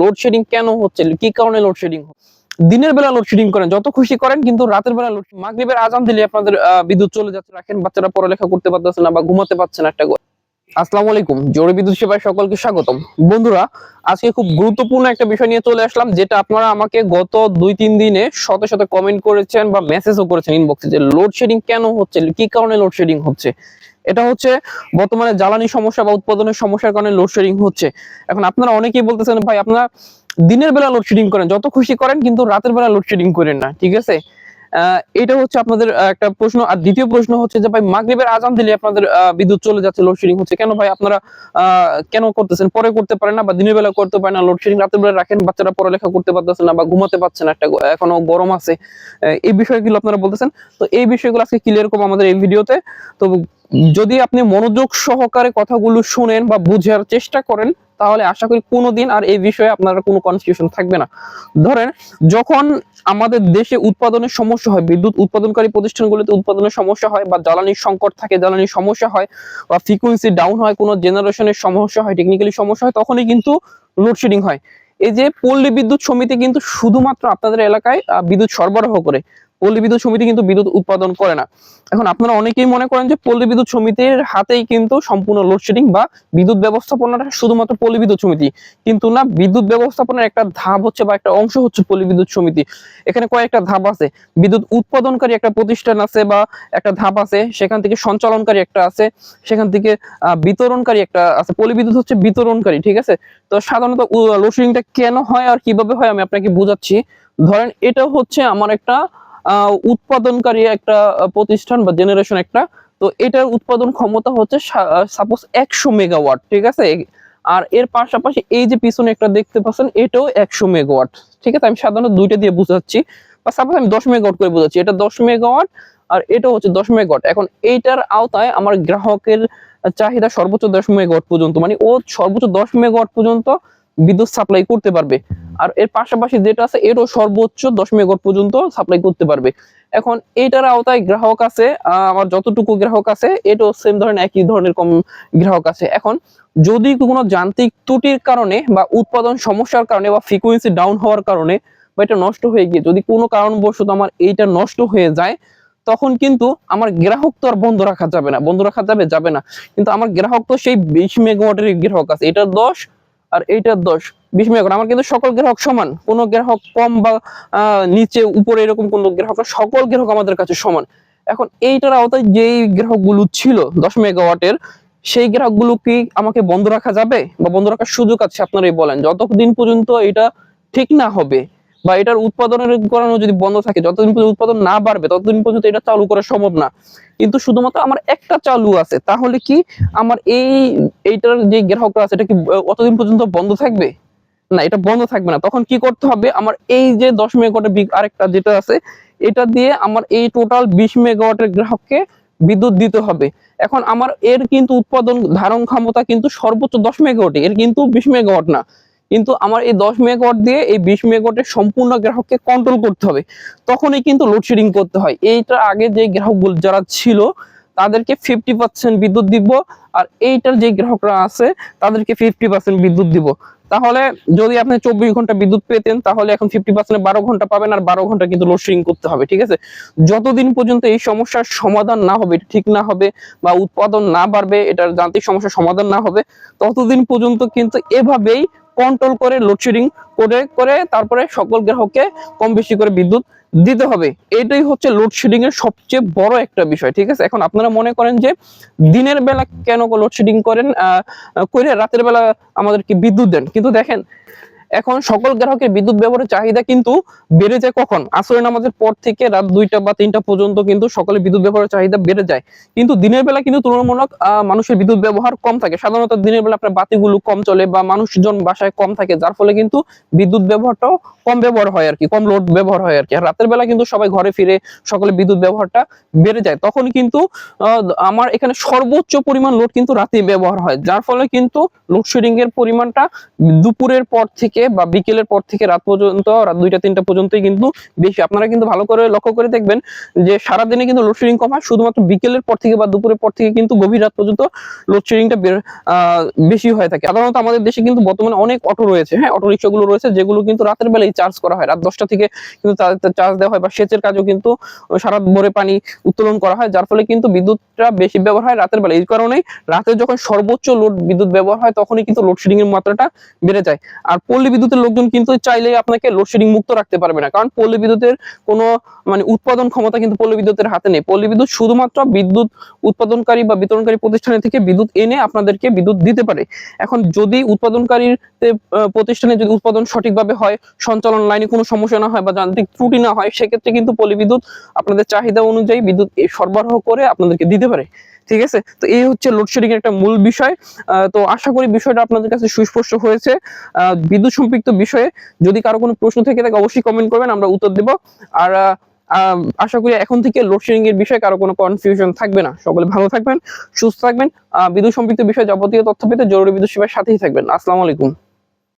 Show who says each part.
Speaker 1: Load shedding কেন হচ্ছে কি কারণে লোডশেডিং দিনের বেলা লোডশেডিং করেন, যত খুশি করেন, কিন্তু রাতের বেলা লোডশেডিং মাগরিবের আজান দিলে আপনাদের বিদ্যুৎ চলে যাচ্ছে, রাখেন, বাচ্চারা পড়ালেখা করতে পারতেছে না বা ঘুমাতে পারছে না একটা। আসসালামু আলাইকুম। জোরে বিদ্যুৎ সেবায় সকলকে স্বাগতম। বন্ধুরা, আজকে খুব গুরুত্বপূর্ণ একটা বিষয় নিয়ে চলে আসলাম, যেটা আপনারা আমাকে গত দুই, তিন দিনে শত শত কমেন্ট করেছেন বা মেসেজও করেছেন ইনবক্সে যে লোডশেডিং কেন হচ্ছে, কি কারণে লোডশেডিং হচ্ছে? এটা হচ্ছে বর্তমানে জ্বালানি সমস্যা বা উৎপাদনের সমস্যার কারণে লোডশেডিং হচ্ছে। এখন আপনারা অনেকেই বলতেছেন, ভাই, আপনারা দিনের বেলা লোডশেডিং করেন, যত খুশি করেন, কিন্তু রাতের বেলা লোডশেডিং করেন না। ঠিক আছে? এটা হচ্ছে আপনাদের একটা প্রশ্ন। আর দ্বিতীয় প্রশ্ন হচ্ছে যে, ভাই, মাগরিবের আজান দিলে আপনাদের বিদ্যুৎ চলে যাচ্ছে লোডশেডিং হচ্ছে। কেন ভাই, আপনারা কেন করতেছেন? পরে করতে পারেন না বা দিনের বেলা করতে পারেন না লোডশেডিং রাতের বেলা রাখেন, বাচ্চারা পড়ালেখা করতে পারতেছে না বা ঘুমাতে পারছে না, একটা এখনও গরম আছে। এই বিষয়গুলো আপনারা বলতেছেন। তো এই বিষয়গুলো আজকে ক্লিয়ার করব আমাদের এই ভিডিওতে। তো যদি আপনি মনোযোগ সহকারে কথাগুলো শুনেন বা বুঝার চেষ্টা করেন তাহলে আশা করি কোনোদিন আর এই বিষয়ে আপনার কোনো কনফিউশন থাকবে না। ধরেন, যখন আমাদের দেশে উৎপাদনের সমস্যা হয়, বিদ্যুৎ উৎপাদনকারী প্রতিষ্ঠানগুলোতে উৎপাদনের সমস্যা হয় বা জ্বালানির সংকট থাকে, জ্বালানির সমস্যা হয় বা ফ্রিকুয়েন্সি ডাউন হয়, কোনো জেনারেশনের সমস্যা হয় টেকনিক্যালি সমস্যা হয়, তখনই কিন্তু লোডশেডিং হয়। এই যে পল্লী বিদ্যুৎ সমিতি কিন্তু শুধুমাত্র আপনাদের এলাকায় বিদ্যুৎ সরবরাহ করে। পল্লী বিদ্যুৎ সমিতি কিন্তু বিদ্যুৎ উৎপাদন করে না। এখন আপনারা অনেকেই মনে করেন যে পল্লী বিদ্যুৎ সমিতির হাতেই কিন্তু সম্পূর্ণ লোডশেডিং বা বিদ্যুৎ ব্যবস্থাপনাটা শুধুমাত্র পল্লী বিদ্যুৎ সমিতি। কিন্তু না, বিদ্যুৎ ব্যবস্থাপনার একটা ধাপ হচ্ছে বা একটা অংশ হচ্ছে পল্লী বিদ্যুৎ সমিতি। এখানে কয়েকটা ধাপ আছে। বিদ্যুৎ উৎপাদনকারী একটা প্রতিষ্ঠান আছে বা একটা ধাপ আছে, সেখান থেকে সঞ্চালনকারী একটা আছে, সেখান থেকে বিতরণকারী একটা আছে। পল্লী বিদ্যুৎ হচ্ছে বিতরণকারী, ঠিক আছে? তো সাধারণত লোডশেডিংটা কেন হয় আর কীভাবে হয় আমি আপনাকে বোঝাচ্ছি। ধরেন এটা হচ্ছে আমার একটা উৎপাদনকারী একটা প্রতিষ্ঠান বা জেনারেশন একটা। তো এটার উৎপাদন ক্ষমতা হচ্ছে সাপোজ একশো মেগাওয়াট ঠিক আছে? আর এর পাশাপাশি এই যে পিছনে একটা দেখতে পাচ্ছেন, এটাও একশো মেগাওয়াট ঠিক আছে? আমি সাধারণত দুইটা দিয়ে বুঝাচ্ছি। বা সাপোজ আমি দশ মেগাওয়াট করে বোঝাচ্ছি, এটা দশ মেগাওয়াট আর এটা হচ্ছে দশ মেগাওয়াট এখন এইটার আওতায় আমার গ্রাহকের চাহিদা সর্বোচ্চ দশ মেগাওয়াট পর্যন্ত মানে ও সর্বোচ্চ দশ মেগাওয়াট পর্যন্ত বিদ্যুৎ সাপ্লাই করতে পারবে। আর এর পাশাপাশি যেটা আছে, এরও সর্বোচ্চ দশ মেগাওয়াট পর্যন্ত সাপ্লাই করতে পারবে। এখন এটার আওতায় গ্রাহক আছে আমার যতটুকু গ্রাহক আছে, এটাও সেম ধরনের, একই ধরনের কম গ্রাহক আছে। এখন যদি কোনো যান্ত্রিক ত্রুটির কারণে বা উৎপাদন সমস্যার কারণে বা ফ্রিকোয়েন্সি ডাউন হওয়ার কারণে বা এটা নষ্ট হয়ে গিয়ে যদি কোনো কারণবশত আমার এইটা নষ্ট হয়ে যায়, তখন কিন্তু আমার গ্রাহক তো আর বন্ধ রাখা যাবে না, বন্ধ রাখা যাবে যাবে না। কিন্তু আমার গ্রাহক তো সেই বিশ মেগাওয়াটের গ্রাহক আছে, এটা দশ আর এইটার দশ বিশ মেগা আমার কিন্তু সকল গ্রাহক সমান, কোনো গ্রাহক কম বা নিচে, উপরে এরকম কোনো গ্রাহক সকল গ্রাহক আমাদের কাছে সমান। এখন এইটার আওতায় যেই গ্রাহকগুলো ছিল, দশ মেগাওয়াটের, সেই গ্রাহকগুলো কি আমাকে বন্ধ রাখা যাবে? বা বন্ধ রাখার সুযোগ আছে, আপনারাই বলেন। যতদিন পর্যন্ত এটা ঠিক না হবে বা এটার উৎপাদনের করানো যদি বন্ধ থাকে, যতদিন পর্যন্ত উৎপাদন না বাড়বে, ততদিন পর্যন্ত এটা চালু করা সম্ভব না। কিন্তু শুধুমাত্র আমার একটা চালু আছে, তাহলে কি আমার এই, এইটার যে গ্রাহকরা আছে, এটা কি অতদিন পর্যন্ত বন্ধ থাকবে? না, এটা বন্ধ থাকবে না। তখন কি করতে হবে, আমার এই যে দশ মেগাওয়াটের বিগ, আরেকটা যেটা আছে, এটা দিয়ে আমার এই টোটাল বিশ মেগাওয়াটের গ্রাহককে বিদ্যুৎ দিতে হবে। এখন আমার এর কিন্তু উৎপাদন ধারণ ক্ষমতা কিন্তু সর্বোচ্চ দশ মেগাওয়াট এর কিন্তু বিশ মেগাওয়াট না। কিন্তু আমার এই দশ মেগাওয়াট দিয়ে এই বিশ মেগাওয়াটের সম্পূর্ণ গ্রাহককে কন্ট্রোল করতে হবে। তখনই কিন্তু লোডশেডিং করতে হয়। এইটার আগে যে গ্রাহকগুলো যারা ছিল, তাদেরকে ফিফটি পার্সেন্ট বিদ্যুৎ দিব আর এইটার যে গ্রাহকরা আছে, তাদেরকে ফিফটি পার্সেন্ট বিদ্যুৎ দিব। তাহলে যদি আপনি চব্বিশ ঘণ্টা বিদ্যুৎ পেতেন, তাহলে এখন ফিফটি পার্সেন্ট বারো ঘণ্টা পাবেন আর বারো ঘণ্টা কিন্তু লোডশেডিং করতে হবে, ঠিক আছে? যতদিন পর্যন্ত এই সমস্যার সমাধান না হবে ঠিক না হবে বা উৎপাদন না বাড়বে, এটার যান্ত্রিক সমস্যার সমাধান না হবে, ততদিন পর্যন্ত কিন্তু এভাবেই কন্ট্রোল করে লোডশেডিং করে করে তারপরে সকল গ্রাহককে কম বেশি করে বিদ্যুৎ দিতে হবে। এটাই হচ্ছে লোডশেডিং এর সবচেয়ে বড় একটা বিষয় ঠিক আছে? এখন আপনারা মনে করেন যে দিনের বেলা কেন লোডশেডিং করেন? আহ, করে রাতের বেলা আমাদেরকে বিদ্যুৎ দেন। কিন্তু দেখেন এখন সকল গ্রাহকের বিদ্যুৎ ব্যবহারের চাহিদা কিন্তু বেড়ে যায় কখন? আসরের নামাজের পর থেকে রাত দুইটা বা তিনটা পর্যন্ত কিন্তু সকলে বিদ্যুৎ ব্যবহারের চাহিদা বেড়ে যায়। কিন্তু দিনের বেলা কিন্তু তুলনামূলক মানুষের বিদ্যুৎ ব্যবহার কম থাকে। সাধারণত দিনের বেলা আপনার বাতিগুলো কম চলে বা মানুষজন বাসায় কম থাকে, যার ফলে কিন্তু বিদ্যুৎ ব্যবহারটাও কম ব্যবহার হয় আর কি, কম লোড ব্যবহার হয় আর কি। আর রাতের বেলা কিন্তু সবাই ঘরে ফিরে সকলে বিদ্যুৎ ব্যবহারটা বেড়ে যায়। তখন কিন্তু আমার এখানে সর্বোচ্চ পরিমাণ লোড কিন্তু রাতে ব্যবহার হয়। যার ফলে কিন্তু লোডশেডিং এর পরিমাণটা দুপুরের পর থেকে বা বিকেলের পর থেকে রাত পর্যন্ত, রাত দুইটা, তিনটা পর্যন্তই কিন্তু বেশি। আপনারা কিন্তু ভালো করে লক্ষ্য করে দেখবেন যে সারাদিনে কিন্তু লোডশেডিং কম হয় শুধুমাত্র বিকেলের পর থেকে বা দুপুরের পর থেকে কিন্তু গভীর রাত পর্যন্ত লোডশেডিংটা বেশি হয়ে থাকে। সাধারণত আমাদের দেশে কিন্তু বর্তমানে অনেক অটো রয়েছে হ্যাঁ? অটো রিক্সাগুলো রয়েছে যেগুলো কিন্তু রাতের বেলায় চার্জ করা হয়। রাত দশটা থেকে কিন্তু চার্জ দেওয়া হয় বা সেচের কাজও কিন্তু সারা ভোরে পানি উত্তোলন করা হয়, যার ফলে কিন্তু বিদ্যুৎটা বেশি ব্যবহার হয় রাতের বেলা এই কারণেই রাতে যখন সর্বোচ্চ লোড বিদ্যুৎ ব্যবহার হয়, তখনই কিন্তু লোডশেডিং এর মাত্রাটা বেড়ে যায়। আর পল্লী বিদ্যুতের লোকজন কিন্তু চাইলেই আপনাকে লোডশেডিং মুক্ত রাখতে পারবে না। কারণ পল্লী বিদ্যুতের কোনো মানে উৎপাদন ক্ষমতা কিন্তু পল্লী বিদ্যুতের হাতে নেই। পল্লী বিদ্যুৎ শুধুমাত্র বিদ্যুৎ উৎপাদনকারী বা বিতরণকারী প্রতিষ্ঠানের থেকে বিদ্যুৎ এনে আপনাদেরকে বিদ্যুৎ দিতে পারে। এখন যদি উৎপাদনকারীর প্রতিষ্ঠানে যদি উৎপাদন সঠিকভাবে হয়, সঞ্চালন লাইনে কোনো সমস্যা না হয় বা যান্ত্রিক ত্রুটি না হয়, সেক্ষেত্রে কিন্তু পল্লী বিদ্যুৎ আপনাদের চাহিদা অনুযায়ী বিদ্যুৎ সরবরাহ করে আপনাদেরকে দিতে পারে। ঠিক আছে? তো এই হচ্ছে লোডশেডিং এর একটা মূল বিষয়। তো আশা করি বিষয়টা আপনাদের কাছে সুস্পষ্ট হয়েছে। বিদ্যুৎ সম্পৃক্ত বিষয়ে যদি কারও কোনো প্রশ্ন থেকে থাকে, অবশ্যই কমেন্ট করবেন, আমরা উত্তর দেব। আর আশা করি এখন থেকে লোডশেডিং এর বিষয়ে কারও কোনো কনফিউশন থাকবে না। সকলে ভালো থাকবেন, সুস্থ থাকবেন। বিদ্যুৎ সম্পৃক্ত বিষয়ে যাবতীয় তথ্য পেতে জরুরি বিদ্যুৎ সেবার সাথেই থাকবেন। আসসালামু আলাইকুম।